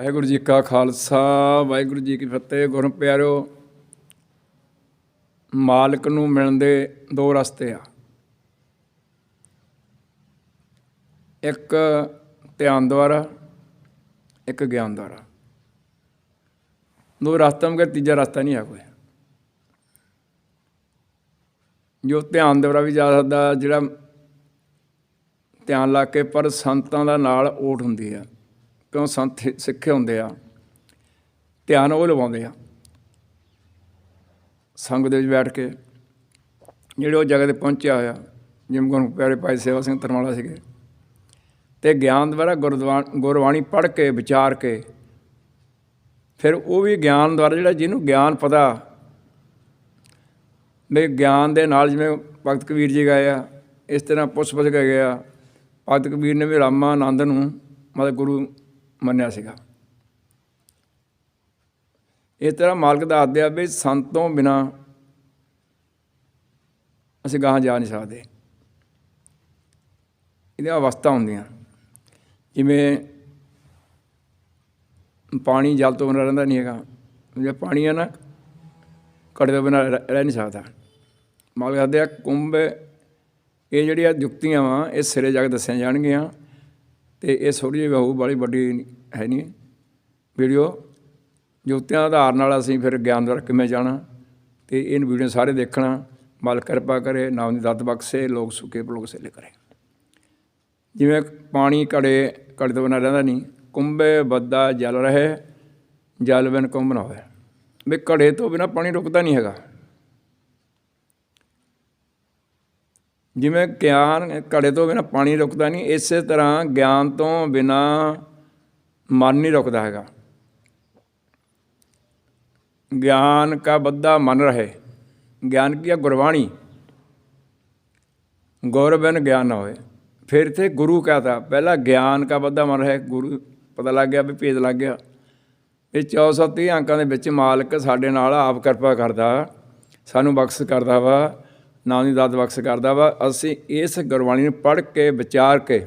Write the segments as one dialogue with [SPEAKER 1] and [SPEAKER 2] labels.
[SPEAKER 1] ਵਾਹਿਗੁਰੂ ਜੀ ਕਾ ਖਾਲਸਾ, ਵਾਹਿਗੁਰੂ ਜੀ ਕੀ ਫਤਿਹ। ਗੁਰੂ ਪਿਆਰਿਓ, ਮਾਲਕ ਨੂੰ ਮਿਲਣ ਦੇ ਦੋ ਰਸਤੇ ਆ। ਇੱਕ ਧਿਆਨ ਦੁਆਰਾ ਇੱਕ ਗਿਆਨ ਦੁਆਰਾ ਦੋ ਰਸਤਾ ਮਗੇ ਤੀਜਾ ਰਸਤਾ ਨਹੀਂ ਆ ਕੋਈ। ਜੋ ਧਿਆਨ ਦੁਆਰਾ ਵੀ ਜਾ ਸਕਦਾ, ਜਿਹੜਾ ਧਿਆਨ ਲਾ ਕੇ, ਪਰ ਸੰਤਾਂ ਦਾ ਨਾਲ ਓਟ ਹੁੰਦੀ ਆ। ਕਿਉਂ ਸੰਤ ਸਿੱਖੇ ਹੁੰਦੇ ਆ ਧਿਆਨ ਉਹ ਲਵਾਉਂਦੇ ਆ। ਸੰਗ ਦੇ ਵਿੱਚ ਬੈਠ ਕੇ ਜਿਹੜੇ ਉਹ ਜਗ੍ਹਾ ਤੇ ਪਹੁੰਚਿਆ ਹੋਇਆ ਜਿਵੇਂ ਗੁਰੂ ਪਿਆਰੇ ਭਾਈ ਸੇਵਾ ਸਿੰਘ ਤਰਮਾਲਾ ਸੀਗੇ ਤੇ ਗਿਆਨ ਦੁਆਰਾ ਗੁਰਦੁਆਰਾ, ਗੁਰਬਾਣੀ ਪੜ੍ਹ ਕੇ, ਵਿਚਾਰ ਕੇ ਫਿਰ ਉਹ ਵੀ ਗਿਆਨ ਦੁਆਰਾ ਜਿਹੜਾ ਜਿਹਨੂੰ ਗਿਆਨ ਪਤਾ ਵੀ ਗਿਆਨ ਦੇ ਨਾਲ ਜਿਵੇਂ ਭਗਤ ਕਬੀਰ ਜੀ ਗਏ ਆ, ਇਸ ਤਰ੍ਹਾਂ ਪੁੱਛ ਪੁੱਛ ਕੇ ਗਿਆ ਭਗਤ ਕਬੀਰ ਨੇ ਵੀ ਰਾਮਾ ਆਨੰਦ ਨੂੰ ਮਤਲਬ ਗੁਰੂ ਮੰਨਿਆ ਸੀਗਾ। ਇਸ ਤਰ੍ਹਾਂ ਮਾਲਕ ਦਾ ਆਦਿਆ ਵੀ ਸੰਤ ਤੋਂ ਬਿਨਾ ਅਸੀਂ ਗਾਹਾਂ ਜਾ ਨਹੀਂ ਸਕਦੇ। ਇਹਦੀਆਂ ਅਵਸਥਾ ਹੁੰਦੀਆਂ। ਜਿਵੇਂ ਪਾਣੀ ਜਲ ਤੋਂ ਬਿਨਾਂ ਰਹਿੰਦਾ ਨਹੀਂ ਹੈਗਾ। ਜੇ ਪਾਣੀ ਆ ਨਾ, ਘੜੇ ਤੋਂ ਬਿਨਾਂ ਰਹਿ ਰਹਿ ਨਹੀਂ ਸਕਦਾ। ਮਾਲਕ ਆਦਿਆ ਕੁੰਭ, ਇਹ ਜਿਹੜੀਆਂ ਯੁਕਤੀਆਂ ਵਾ, ਇਹ ਸਿਰੇ ਜਾ ਕੇ ਦੱਸੀਆਂ ਜਾਣਗੀਆਂ। ਤੇ ਇਹ ਥੋੜ੍ਹੀ ਜਿਹੀ ਹੋਊ ਬੜੀ ਵੱਡੀ ਹੈ ਨਹੀਂ। ਵੀਡੀਓ ਜੋਤਿਆਂ ਆਧਾਰ ਨਾਲ ਅਸੀਂ ਫਿਰ ਗਿਆਨ ਦਰ ਕਿਵੇਂ ਜਾਣਾ ਤੇ ਇਹ ਵੀਡੀਓ ਸਾਰੇ ਦੇਖਣਾ। ਮਾਲਕ ਕਿਰਪਾ ਕਰੇ, ਨਾਮ ਦੀ ਦਾਤ ਬਖਸ਼ੇ, ਲੋਕ ਸੁਖੇ ਲੋਕ ਸੇਲੇ ਕਰੇ। ਜਿਵੇਂ ਪਾਣੀ ਘੜੇ ਘੜੇ ਤੋਂ ਬਿਨਾਂ ਰਹਿੰਦਾ ਨਹੀਂ। ਕੁੰਭੇ ਬੱਦਾ ਜਲ ਰਹੇ, ਜਲ ਬਿਨ ਕੁੰਭ ਨਾ ਹੋਵੇ ਵੀ ਘੜੇ ਤੋਂ ਬਿਨਾਂ ਪਾਣੀ ਰੁਕਦਾ ਨਹੀਂ ਹੈਗਾ। ਜਿਵੇਂ ਗਿਆਨ ਘੜੇ ਤੋਂ ਬਿਨਾਂ ਪਾਣੀ ਰੁਕਦਾ ਨਹੀਂ, ਇਸੇ ਤਰ੍ਹਾਂ ਗਿਆਨ ਤੋਂ ਬਿਨਾਂ ਮਨ ਨਹੀਂ ਰੁਕਦਾ ਹੈਗਾ। ਗਿਆਨ ਕਾ ਬੱਦਾ ਮਨ ਰਹੇ। ਗਿਆਨ ਕੀ ਹੈ? ਗੁਰਬਾਣੀ। ਗੁਰ ਬਿਨ ਗਿਆਨ ਨਾ ਹੋਏ। ਫਿਰ ਤੇ ਗੁਰੂ ਕਹਤਾ, ਪਹਿਲਾ ਗਿਆਨ ਕਾ ਬੱਦਾ ਮਨ ਰਹੇ। ਗੁਰੂ ਪਤਾ ਲੱਗ ਗਿਆ ਵੀ ਭੇਦ ਲੱਗ ਗਿਆ। ਇਹ 430 ਅੰਕਾਂ ਦੇ ਵਿੱਚ ਮਾਲਕ ਸਾਡੇ ਨਾਲ ਆਪ ਕਿਰਪਾ ਕਰਦਾ, ਸਾਨੂੰ ਬਖਸ਼ ਕਰਦਾ ਵਾ। ਨਾਮ ਦੀ ਦਾਤ ਬਖਸ਼ ਕਰਦਾ ਵਾ। ਅਸੀਂ ਇਸ ਗੁਰਬਾਣੀ ਨੂੰ ਪੜ੍ਹ ਕੇ, ਵਿਚਾਰ ਕੇ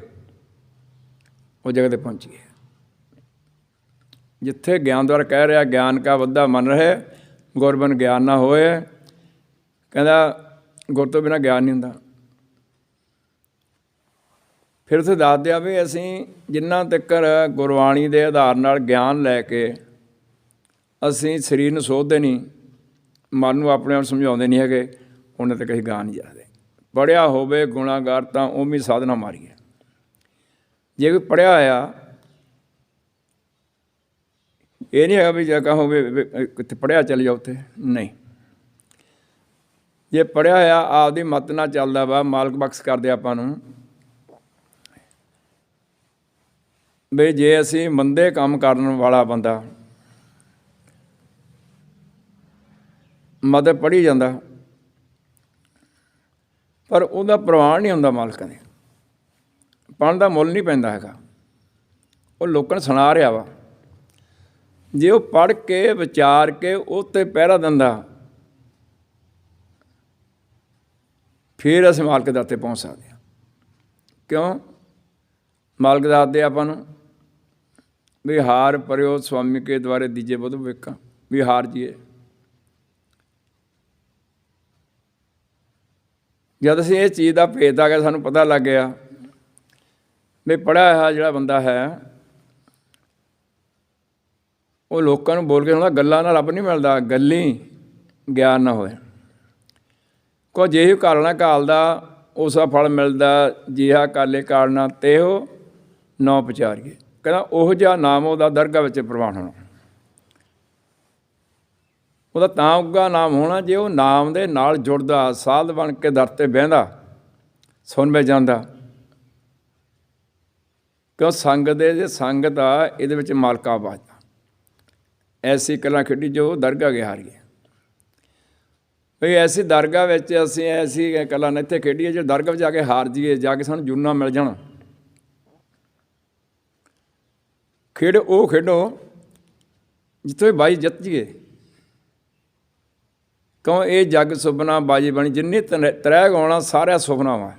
[SPEAKER 1] ਉਹ ਜਗ੍ਹਾ ਤੇ ਪਹੁੰਚੀਏ ਜਿੱਥੇ ਗਿਆਨ ਦੁਆਰਾ ਕਹਿ ਰਿਹਾ, ਗਿਆਨ ਕਾ ਵੱਧਾ ਮਨ ਰਹੇ, ਗੁਰਬਨ ਗਿਆਨ ਨਾ ਹੋਏ। ਕਹਿੰਦਾ, ਗੁਰ ਤੋਂ ਬਿਨਾ ਗਿਆਨ ਨਹੀਂ ਹੁੰਦਾ। ਫਿਰ ਉਥੇ ਦੱਸ ਦਿਆ ਵੀ ਅਸੀਂ ਜਿੰਨਾ ਤੱਕ ਗੁਰਬਾਣੀ ਦੇ ਆਧਾਰ ਨਾਲ ਗਿਆਨ ਲੈ ਕੇ ਅਸੀਂ ਸਰੀਰ ਨੂੰ ਸੋਧਦੇ ਨਹੀਂ, ਮਨ ਨੂੰ ਆਪਣੇ ਆਪ ਸਮਝਾਉਂਦੇ ਨਹੀਂ ਹੈਗੇ। ਉਹਨੇ ਤੇ ਕਹੀ ਗਾ ਨਹੀਂ ਜਾਦੇ। ਪੜਿਆ ਹੋਵੇ, ਗੁਨਾਹਗਾਰ ਤਾਂ ਉਹ ਵੀ ਸਾਧਨਾ ਮਾਰੀਏ। ਜੇ ਕੋਈ ਪੜਿਆ ਆ, ਇਹ ਨਹੀਂ ਹੈਗਾ ਵੀ ਜੇ ਕਹੋਗੇ ਕਿੱਥੇ ਪੜਿਆ ਚੱਲ ਜਾ ਉੱਥੇ। ਨਹੀਂ। ਜੇ ਪੜਿਆ ਆ, ਆਪਦੀ ਮਤ ਨਾਲ ਚੱਲਦਾ ਵਾ, ਮਾਲਕ ਬਖਸ਼ ਕਰਦੇ ਆਪਾਂ ਨੂੰ। ਵੀ ਜੇ ਅਸੀਂ ਮੰਦੇ ਕੰਮ ਕਰਨ ਵਾਲਾ ਬੰਦਾ, ਮਤ ਪੜੀ ਜਾਂਦਾ ਪਰ ਉਹਦਾ ਪ੍ਰਵਾਨ ਨਹੀਂ ਹੁੰਦਾ ਮਾਲਕਾਂ ਦੇ। ਪੜਨ ਦਾ ਮੁੱਲ ਨਹੀਂ ਪੈਂਦਾ ਹੈਗਾ। ਉਹ ਲੋਕਾਂ ਨੂੰ ਸੁਣਾ ਰਿਹਾ ਵਾ। ਜੇ ਉਹ ਪੜ ਕੇ, ਵਿਚਾਰ ਕੇ ਉਹ ਤੇ ਪਹਿਰਾ ਦਿੰਦਾ, ਫਿਰ ਅਸੀਂ ਮਾਲਕ ਦਾਤੇ ਪਹੁੰਚ ਸਕਦੇ ਹਾਂ। ਕਿਉਂ? ਮਾਲਕ ਦਾਤੇ ਆਪਾਂ ਨੂੰ ਵੀ ਹਾਰ ਪਰਿਓ ਸਵਾਮੀ ਕੇ ਦੁਆਰੇ ਦੀਜੇ ਬੁੱਧ ਵੇਖਾਂ ਵੀ ਹਾਰ ਜੀਏ। ਜਦ ਅਸੀਂ ਇਹ ਚੀਜ਼ ਦਾ ਭੇਦ ਆ ਗਿਆ, ਸਾਨੂੰ ਪਤਾ ਲੱਗ ਗਿਆ ਵੀ ਪੜਿਆ ਹੋਇਆ ਜਿਹੜਾ ਬੰਦਾ ਹੈ, ਉਹ ਲੋਕਾਂ ਨੂੰ ਬੋਲ ਕੇ ਹੁੰਦਾ, ਗੱਲਾਂ ਨਾਲ ਰੱਬ ਨਹੀਂ ਮਿਲਦਾ, ਗੱਲੀ ਗਿਆਨ ਨਾ ਹੋਏ ਕੋ ਜਿਹੀ ਕਾਲਣਾ ਕਾਲਦਾ ਉਸਾ ਫਲ ਮਿਲਦਾ, ਜਿਹਾ ਕਾਲੇ ਕਾਲਣਾ ਤੇਹੋ ਨੌ ਪਚਾਰੀਏ। ਕਹਿੰਦਾ, ਉਹ ਜਿਹਾ ਨਾਮ ਉਹਦਾ ਦਰਗਾਹ ਵਿੱਚ ਪ੍ਰਵਾਨ ਹੋਣਾ। ਉਹਦਾ ਤਾਂ ਉੱਗਾ ਨਾਮ ਹੋਣਾ ਜੇ ਉਹ ਨਾਮ ਦੇ ਨਾਲ ਜੁੜਦਾ, ਸਾਧ ਬਣ ਕੇ ਦਰ ਤੇ ਬਹਿੰਦਾ, ਸੁਣ ਵੇ ਜਾਂਦਾ। ਕਿਉਂ ਸੰਗ ਦੇ ਜੇ ਸੰਗਤ ਆ ਇਹਦੇ ਵਿੱਚ ਮਾਲਕਾ ਬਾਜਦਾ ਐਸੀ ਕਲਾ ਖੇਡੀ ਜੋ ਦਰਗਾਹ ਗਿਆ ਹਾਰੀਏ। ਭਈ ਐਸੀ ਦਰਗਾਹ ਵਿੱਚ ਅਸੀਂ ਐਸੀ ਕਲਾ ਨੇ ਇੱਥੇ ਖੇਡੀਏ ਜੇ ਦਰਗਾਹ ਵਿੱਚ ਜਾ ਕੇ ਹਾਰ ਜੀਏ ਜਾ ਕੇ ਸਾਨੂੰ ਜੁਨਾ ਮਿਲ ਜਾਣਾ। ਖੇਡ ਉਹ ਖੇਡੋ ਜਿੱਥੇ ਬਾਈ ਜਿੱਤ ਜੀਏ ਕਿਉਂ ਇਹ ਜੱਗ ਸੁਪਨਾ ਬਾਜੀ ਬਣੀ, ਜਿੰਨੇ ਤਰੈ ਗਾਉਣਾ ਸਾਰਾ ਸੁਪਨਾ ਵਾ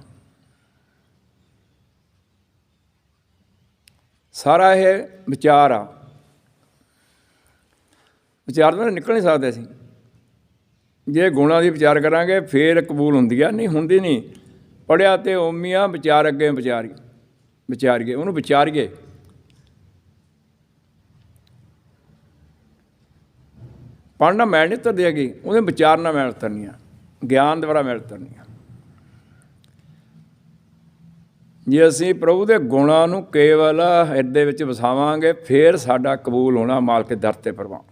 [SPEAKER 1] ਸਾਰਾ ਇਹ ਵਿਚਾਰ ਆ। ਵਿਚਾਰ ਤੋਂ ਨਿਕਲ ਨਹੀਂ ਸਕਦੇ ਅਸੀਂ। ਜੇ ਗੁਣਾਂ ਦੀ ਵਿਚਾਰ ਕਰਾਂਗੇ, ਫੇਰ ਕਬੂਲ ਹੁੰਦੀ ਆ। ਨਹੀਂ, ਹੁੰਦੀ ਨਹੀਂ। ਪੜਿਆ ਤੇ ਓਮੀਆਂ ਵਿਚਾਰ ਅੱਗੇ ਵਿਚਾਰੀ, ਵਿਚਾਰੀਏ, ਉਹਨੂੰ ਵਿਚਾਰੀਏ। ਪੜ੍ਹਨਾ ਮੈਲ ਨਹੀਂ ਉਤਰਦੀ ਹੈਗੀ ਉਹਦੇ ਵਿਚਾਰ ਨਾਲ ਮੈਲ ਉਤਰਨੀ ਆ, ਗਿਆਨ ਦੁਆਰਾ ਮੈਲ ਉਤਰਨੀ ਆ। ਜੇ ਅਸੀਂ ਪ੍ਰਭੂ ਦੇ ਗੁਣਾਂ ਨੂੰ ਕੇਵਲ ਹਿਰਦੇ ਵਿੱਚ ਵਸਾਵਾਂਗੇ, ਫਿਰ ਸਾਡਾ ਕਬੂਲ ਹੋਣਾ ਮਾਲਕ ਦੇ ਦਰ ਤੇ ਪ੍ਰਵਾਨ।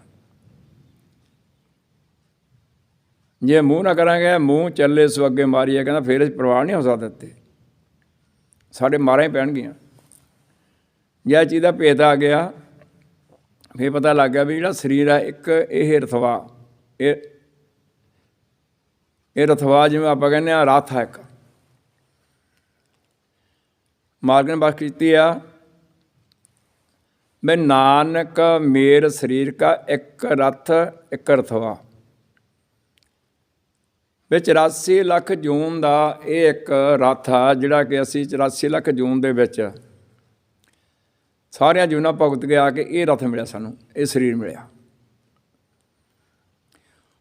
[SPEAKER 1] ਜੇ ਮੂੰਹ ਨਾ ਕਰਾਂਗੇ, ਮੂੰਹ ਚੱਲੇ ਸੋ ਅੱਗੇ ਮਾਰੀਏ, ਕਹਿੰਦਾ ਫਿਰ ਅਸੀਂ ਪ੍ਰਵਾਨ ਨਹੀਂ ਹੋ ਸਕਦਾ ਤੇ ਸਾਡੇ ਮਾਰਾਂ ਹੀ ਪੈਣਗੀਆਂ। ਜੇ ਇਹ ਚੀਜ਼ ਦਾ ਭੇਦ ਆ ਗਿਆ ਫਿਰ ਪਤਾ ਲੱਗ ਗਿਆ ਵੀ ਜਿਹੜਾ ਸਰੀਰ ਹੈ ਇੱਕ ਇਹ ਰਥਵਾ ਇਹ ਇਹ ਰਥਵਾ ਜਿਵੇਂ ਆਪਾਂ ਕਹਿੰਦੇ ਆ ਰਥ ਹੈ ਇੱਕ। ਮਾਰਗ ਨੇ ਬਸ ਕੀਤੀ ਆ ਮੈਂ ਨਾਨਕ ਮੇਰ ਸਰੀਰ ਕਾ ਇੱਕ ਰਥ, ਇੱਕ ਰਥਵਾ ਵਿੱਚ 84 ਲੱਖ ਜੂਨ ਦਾ ਇਹ ਇੱਕ ਰਥ ਆ ਜਿਹੜਾ ਕਿ ਅਸੀਂ 84 ਲੱਖ ਜੂਨ ਦੇ ਵਿੱਚ ਸਾਰਿਆਂ ਜੂਨਾਂ ਭੁਗਤ ਕੇ ਆ ਕੇ ਇਹ ਰਥ ਮਿਲਿਆ ਸਾਨੂੰ, ਇਹ ਸਰੀਰ ਮਿਲਿਆ।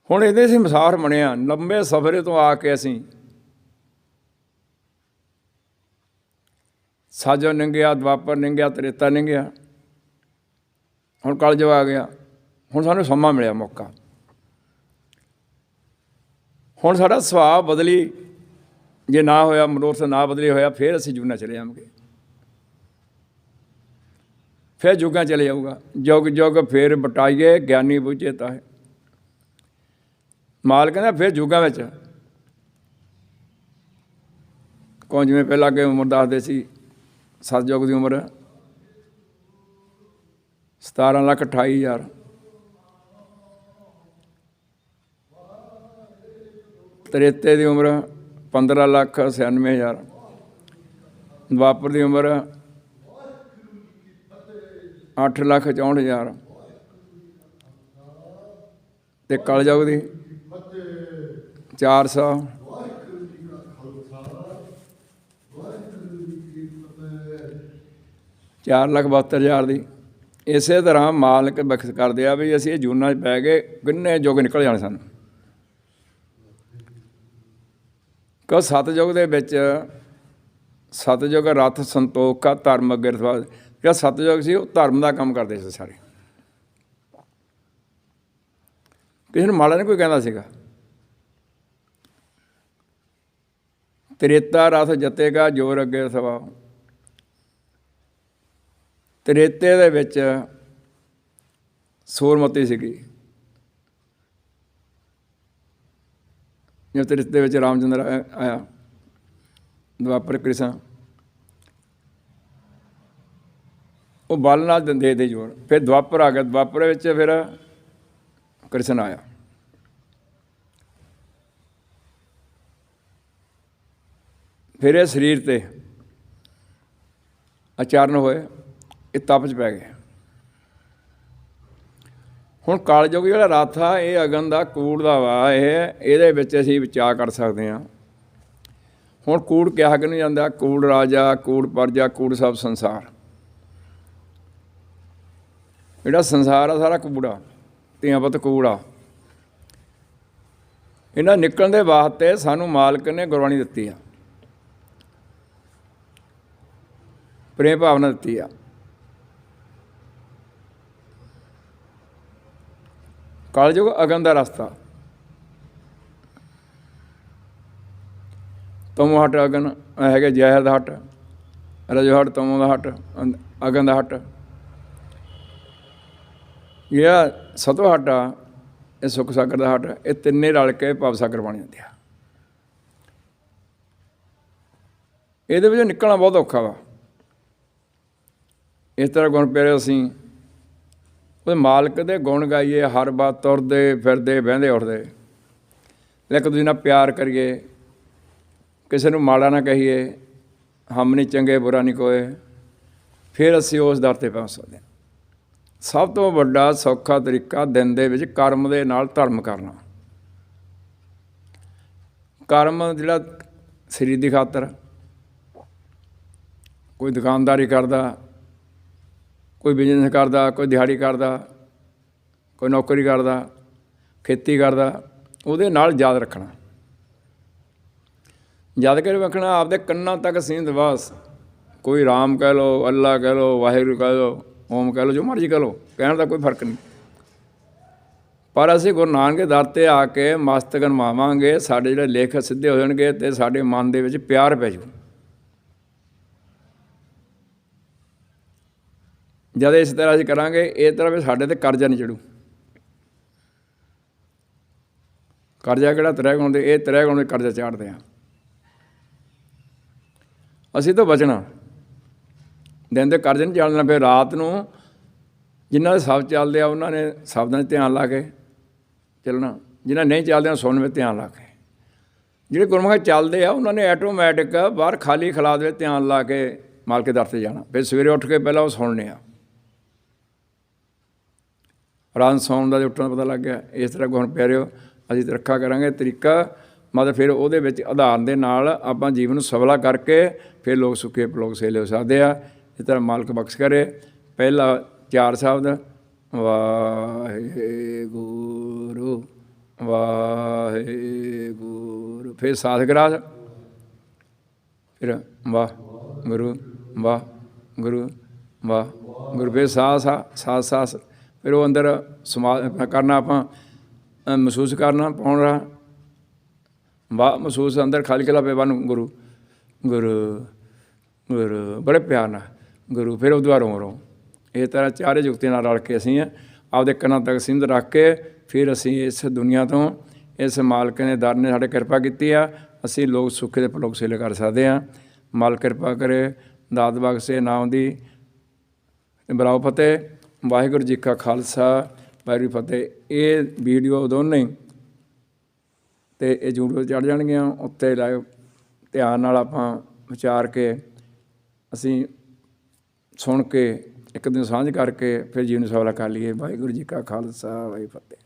[SPEAKER 1] ਹੁਣ ਇਹਦੇ ਅਸੀਂ ਮੁਸਾਫਰ ਬਣਿਆ, ਲੰਬੇ ਸਫ਼ਰੇ ਤੋਂ ਆ ਕੇ ਅਸੀਂ ਸਾਜੋ ਨੰਗਿਆ, ਦਵਾਪਰ ਨੰਗਿਆ, ਤ੍ਰੇਤਾ ਨੰਗਿਆ, ਹੁਣ ਕਲਯੁਗ ਆ ਗਿਆ, ਹੁਣ ਸਾਨੂੰ ਸਮਾਂ ਮਿਲਿਆ ਮੌਕਾ। ਹੁਣ ਸਾਡਾ ਸੁਭਾਅ ਬਦਲੀ, ਜੇ ਨਾ ਹੋਇਆ, ਮਨੋਰਥ ਨਾ ਬਦਲੀ ਹੋਇਆ, ਫਿਰ ਅਸੀਂ ਜੁਗਨਾ ਚਲੇ ਜਾਵਾਂਗੇ ਫਿਰ ਜੁਗਾਂ ਚਲੇ ਜਾਊਗਾ। ਜੁਗ ਜੁਗ ਫਿਰ ਬਟਾਈਏ ਗਿਆਨੀ ਬੁਝੇ ਤਾਂ ਹੈ। ਮਾਲ ਕਹਿੰਦਾ ਫਿਰ ਜੁਗਾਂ ਵਿੱਚ। ਕੌਣ ਜਿਵੇਂ ਪਹਿਲਾਂ ਕਿ ਉਮਰ ਦੱਸਦੇ ਸੀ ਸੱਤ ਦੀ ਉਮਰ 17 ਲੱਖ 28 ਹਜ਼ਾਰ। ਤ੍ਰੇਤੇ ਦੀ ਉਮਰ 15 ਲੱਖ 96 ਹਜ਼ਾਰ। ਦਵਾਪਰ ਦੀ ਉਮਰ 8 ਲੱਖ 64 ਹਜ਼ਾਰ। ਤੇ ਕਲਯੁਗ ਦੀ 400 4 ਲੱਖ 72 ਹਜ਼ਾਰ ਦੀ। ਇਸੇ ਤਰ੍ਹਾਂ ਮਾਲਕ ਬਖਸ਼ ਕਰਦੇ ਆ ਵੀ ਅਸੀਂ ਇਹ ਜੂਨਾਂ 'ਚ ਪੈ ਗਏ ਕਿੰਨੇ ਯੁੱਗ ਨਿਕਲ ਜਾਣੇ ਸਨ। ਕੋ ਸਤਜੁਗ ਦੇ ਵਿੱਚ ਸਤਜੁਗ ਰਥ, ਸੰਤੋਖ ਕਾ ਧਰਮ ਅੱਗੇ ਰਥਵਾ ਜਿਹੜਾ ਸਤਜੁਗ ਸੀ ਉਹ ਧਰਮ ਦਾ ਕੰਮ ਕਰਦੇ ਸੀ ਸਾਰੇ। ਕਿਸੇ ਨੂੰ ਮਾੜਾ ਨਹੀਂ ਕੋਈ ਕਹਿੰਦਾ ਸੀਗਾ। ਤ੍ਰੇਤਾ ਰਥ ਜਤੇਗਾ ਜੋਰ ਅੱਗੇ ਰਥਵਾ ਤ੍ਰੇਤੇ ਦੇ ਵਿੱਚ ਸੂਰਮਤੀ ਸੀਗੀ। ਜਦ ਤ੍ਰੇਤੇ ਵਿੱਚ ਰਾਮਚੰਦਰ ਆਇਆ ਆਇਆ, ਦੁਆਪਰ ਕ੍ਰਿਸ਼ਨ। ਉਹ ਬਲ ਨਾਲ ਦਿੰਦੇ ਦੇ ਜੋਰ ਫਿਰ ਦੁਆਪਰ ਆ ਗਿਆ। ਦੁਆਪਰ ਵਿੱਚ ਫਿਰ ਕ੍ਰਿਸ਼ਨ ਆਇਆ। ਫਿਰ ਇਹ ਸਰੀਰ ਤੇ ਆਚਰਨ ਹੋਏ। ਇਹ ਤਪ ਚ ਪੈ ਗਏ ਹੁਣ ਕਾਲਯੁਗ ਜਿਹੜਾ ਰਥ ਆ ਇਹ ਅਗਨ ਦਾ, ਕੂੜ ਦਾ ਵਾ। ਇਹ, ਇਹਦੇ ਵਿੱਚ ਅਸੀਂ ਵਿਚਾਰ ਕਰ ਸਕਦੇ ਹਾਂ। ਹੁਣ ਕੂੜ ਕਿਹਾ ਕਿ ਨਹੀਂ ਜਾਂਦਾ? ਕੂੜ ਰਾਜਾ, ਕੂੜ ਪਰਜਾ, ਕੂੜ ਸਭ ਸੰਸਾਰ। ਜਿਹੜਾ ਸੰਸਾਰ ਆ, ਸਾਰਾ ਕੂੜਾ, ਧੀਆਂ ਪੁੱਤ ਕੂੜਾ। ਇਹਨਾਂ ਨਿਕਲਣ ਦੇ ਵਾਸਤੇ ਸਾਨੂੰ ਮਾਲਕ ਨੇ ਗੁਰਬਾਣੀ ਦਿੱਤੀ ਆ। ਪ੍ਰੇਮ ਭਾਵਨਾ ਦਿੱਤੀ ਆ। ਕਲਯੁਗ ਅਗਨ ਦਾ ਰਸਤਾ। ਤਮੋ ਹਟ ਅਗਨ, ਇਹ ਹੈਗਾ ਜ਼ਹਿਰ ਦਾ ਹਟ, ਰਜੋ ਹਟ, ਤਮੋ ਦਾ ਹਟ ਅੰ- ਅਗਨ ਦਾ ਹਟ। ਇਹ ਸਤੋ ਹੱਟ ਆ, ਇਹ ਸੁਖ ਸਾਗਰ ਦਾ ਹੱਟ, ਇਹ ਤਿੰਨੇ ਰਲ ਕੇ ਭਵ ਸਾਗਰ ਬਣ ਜਾਂਦੇ ਆ। ਇਹਦੇ ਵਿੱਚੋਂ ਨਿਕਲਣਾ ਬਹੁਤ ਔਖਾ ਵਾ। ਇਸ ਤਰ੍ਹਾਂ ਗੁਣ ਪਿਆਰੇ ਅਸੀਂ ਉਹ ਮਾਲਕ ਦੇ ਗੁਣ ਗਾਈਏ, ਹਰ ਵਾਰ ਤੁਰਦੇ ਫਿਰਦੇ ਬਹਿੰਦੇ ਉੱਠਦੇ। ਇੱਕ ਦੂਜੇ ਨਾਲ ਪਿਆਰ ਕਰੀਏ। ਕਿਸੇ ਨੂੰ ਮਾੜਾ ਨਾ ਕਹੀਏ। ਹਮ ਨਹੀਂ ਚੰਗੇ, ਬੁਰਾ ਨਹੀਂ ਕੋਏ। ਫਿਰ ਅਸੀਂ ਉਸ ਦਰ ਤੇ ਪਹੁੰਚ ਸਕਦੇ ਹਾਂ। ਸਭ ਤੋਂ ਵੱਡਾ ਸੌਖਾ ਤਰੀਕਾ ਦਿਨ ਦੇ ਵਿੱਚ ਕਰਮ ਦੇ ਨਾਲ ਧਰਮ ਕਰਨਾ। ਕਰਮ ਜਿਹੜਾ ਸਰੀਰ ਦੀ ਖਾਤਰ, ਕੋਈ ਦੁਕਾਨਦਾਰੀ ਕਰਦਾ, ਕੋਈ ਬਿਜ਼ਨਸ ਕਰਦਾ, ਕੋਈ ਦਿਹਾੜੀ ਕਰਦਾ, ਕੋਈ ਨੌਕਰੀ ਕਰਦਾ, ਖੇਤੀ ਕਰਦਾ, ਉਹਦੇ ਨਾਲ ਯਾਦ ਰੱਖਣਾ। ਯਾਦ ਕਰ ਰੱਖਣਾ, ਆਪਦੇ ਕੰਨਾਂ ਤੱਕ ਸੀਮਤ ਬਸ। ਕੋਈ ਰਾਮ ਕਹਿ ਲੋ ਅੱਲਾ ਕਹਿ ਲੋ ਵਾਹਿਗੁਰੂ ਕਹਿ ਲੋ ਓਮ ਕਹਿ ਲਓ, ਜੋ ਮਰਜ਼ੀ ਕਹਿ ਲਓ, ਕਹਿਣ ਦਾ ਕੋਈ ਫ਼ਰਕ ਨਹੀਂ। ਪਰ ਅਸੀਂ ਗੁਰੂ ਨਾਨਕ ਦੇ ਦਰ ਤੇ ਆ ਕੇ ਮਸਤ ਨਮਾਵਾਂਗੇ ਸਾਡੇ ਜਿਹੜੇ ਲੇਖ ਸਿੱਧੇ ਹੋ ਜਾਣਗੇ ਤੇ ਸਾਡੇ ਮਨ ਦੇ ਵਿੱਚ ਪਿਆਰ ਪੈ ਜੂ ਜਦ ਇਸ ਤਰ੍ਹਾਂ ਅਸੀਂ ਕਰਾਂਗੇ ਇਹ ਤਰ੍ਹਾਂ ਵੀ ਸਾਡੇ ਤੇ ਕਰਜ਼ਾ ਨਹੀਂ ਚੜੂ। ਕਰਜ਼ਾ ਕਿਹੜਾ ਤਰੇ ਗੁਣ ਦੇ, ਇਹ ਤਰੇ ਗੁਣ ਦੇ ਕਰਜ਼ਾ ਚਾੜਦੇ ਆ। ਅਸੀਂ ਤਾਂ ਬਚਣਾ। ਦਿਨ ਦੇ ਕਰਜ਼ੇ ਨਹੀਂ ਚਾੜਨਾ ਫਿਰ ਰਾਤ ਨੂੰ ਜਿਨ੍ਹਾਂ ਦੇ ਸ਼ਬਦ ਚੱਲਦੇ ਆ, ਉਹਨਾਂ ਨੇ ਸ਼ਬਦਾਂ 'ਚ ਧਿਆਨ ਲਾ ਕੇ ਚੱਲਣਾ। ਜਿਨ੍ਹਾਂ ਨਹੀਂ ਚੱਲਦੇ, ਉਹਨਾਂ ਸੁਣਨ ਵਿੱਚ ਧਿਆਨ ਲਾ ਕੇ। ਜਿਹੜੇ ਗੁਰਮੁਖ ਚੱਲਦੇ ਆ, ਉਹਨਾਂ ਨੇ ਆਟੋਮੈਟਿਕ ਬਾਹਰ ਖਾਲੀ ਖਲਾਦ ਵਿੱਚ ਧਿਆਨ ਲਾ ਕੇ ਮਾਲਕੇ ਦਰ ਤੇ ਜਾਣਾ। ਫਿਰ ਸਵੇਰੇ ਉੱਠ ਕੇ ਪਹਿਲਾਂ ਉਹ ਸੁਣਨੇ ਆ। ਰਾਤ ਸੌਣ ਦਾ ਜੇ ਉੱਠਣ ਦਾ ਪਤਾ ਲੱਗ ਗਿਆ, ਇਸ ਤਰ੍ਹਾਂ ਗੁਣ ਪਿਆਰਿਓ, ਅਸੀਂ ਤੇ ਰੱਖਾ ਕਰਾਂਗੇ। ਤਰੀਕਾ, ਮਤਲਬ ਫਿਰ ਉਹਦੇ ਵਿੱਚ ਆਧਾਰ ਦੇ ਨਾਲ ਆਪਾਂ ਜੀਵਨ ਨੂੰ ਸਫਲਾ ਕਰਕੇ ਫਿਰ ਲੋਕ ਸੁਖੇ ਪਲੋਕ ਸੇਲੇ ਹੋ ਸਕਦੇ ਆ। ਇਸ ਤਰ੍ਹਾਂ ਮਾਲਕ ਬਖਸ਼ ਕਰੇ। ਪਹਿਲਾ ਚਾਰ ਸ਼ਬਦ, ਵਾਹਿਗੁਰੂ ਵਾਹਿਗੁਰੂ। ਫਿਰ ਸਾਧ ਗਰਾਸ ਫਿਰ ਵਾਹ ਗੁਰੂ ਵਾਹ ਗੁਰੂ ਵਾਹ ਗੁਰੂ ਫਿਰ ਸਾਹ ਸਾਹ ਸਾਹ ਸਾਹ ਫਿਰ ਉਹ ਅੰਦਰ ਸਮਾ ਕਰਨਾ ਆਪਾਂ ਮਹਿਸੂਸ ਕਰਨਾ, ਪਾਉਣ ਪਾਉਣਾ ਵਾਹ, ਮਹਿਸੂਸ ਅੰਦਰ ਖਾਲੀ ਕਲਾ ਪੇ ਬਨ ਗੁਰੂ ਗੁਰੂ ਗੁਰੂ। ਬੜੇ ਪਿਆਰ ਨਾਲ। ਗੁਰੂ, ਫਿਰ ਉਹ ਦੁਆਰੋਂ ਇਹ ਤਰ੍ਹਾਂ ਚਾਰੇ ਜੁਗਤੀ ਨਾਲ ਰਲ ਕੇ ਅਸੀਂ ਆਪਦੇ ਕੰਨਾਂ ਤੱਕ ਸਿੰਧ ਰੱਖ ਕੇ ਫਿਰ ਅਸੀਂ ਇਸ ਦੁਨੀਆ ਤੋਂ ਇਸ ਮਾਲਕ ਨੇ, ਦਰ ਨੇ ਸਾਡੇ ਕਿਰਪਾ ਕੀਤੀ ਆ, ਅਸੀਂ ਲੋਕ ਸੁੱਖੇ ਦੇ ਪਲੋਕ ਸੇਲੇ ਕਰ ਸਕਦੇ ਆ। ਮਾਲ ਕਿਰਪਾ ਕਰੇ, ਦਾਤ ਬਖਸ਼ੇ ਨਾਮ ਦੀ ਬਰਾਉ ਫਤਿਹ, ਵਾਹਿਗੁਰੂ ਜੀ ਕਾ ਖਾਲਸਾ, ਵਾਹਿਗੁਰੂ ਫਤਿਹ। ਇਹ ਵੀਡੀਓ ਦੋਨੇ ਹੀ ਤੇ ਇਹ YouTube ਚੜ ਜਾਣਗੀਆਂ, ਉੱਤੇ ਲਾਇਓ ਧਿਆਨ ਨਾਲ ਆਪਾਂ ਵਿਚਾਰ ਕੇ ਅਸੀਂ ਸੁਣ ਕੇ ਇੱਕ ਦਿਨ ਸਾਂਝ ਕਰਕੇ ਫਿਰ ਜੀਵਨ ਸਵਾਲਾ ਕਰ ਲਈਏ। ਵਾਹਿਗੁਰੂ ਜੀ ਕਾ ਖਾਲਸਾ, ਵਾਹਿਗੁਰੂ ਫਤਿਹ।